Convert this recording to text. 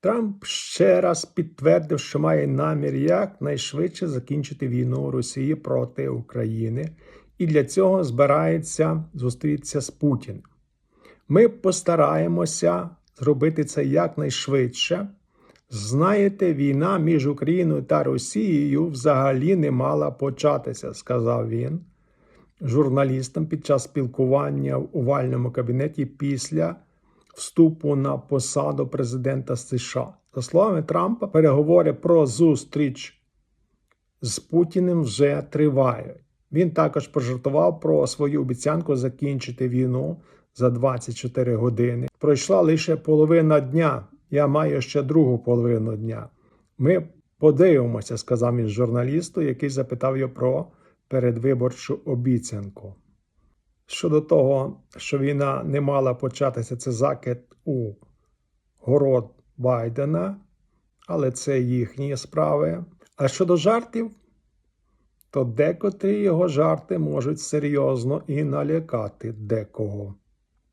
Трамп ще раз підтвердив, що має намір якнайшвидше закінчити війну Росії проти України, і для цього збирається зустрітися з Путіним. Ми постараємося зробити це якнайшвидше. Знаєте, війна між Україною та Росією взагалі не мала початися, сказав він журналістам під час спілкування в овальному кабінеті після вступу на посаду президента США. За словами Трампа, переговори про зустріч з Путіним вже тривають. Він також пожартував про свою обіцянку закінчити війну за 24 години. Пройшла лише половина дня. Я маю ще другу половину дня. Ми подивимося, сказав він журналісту, який запитав його про передвиборчу обіцянку. Щодо того, що війна не мала початися, це закид у город Байдена, але це їхні справи. А щодо жартів, то декотрі його жарти можуть серйозно і налякати декого.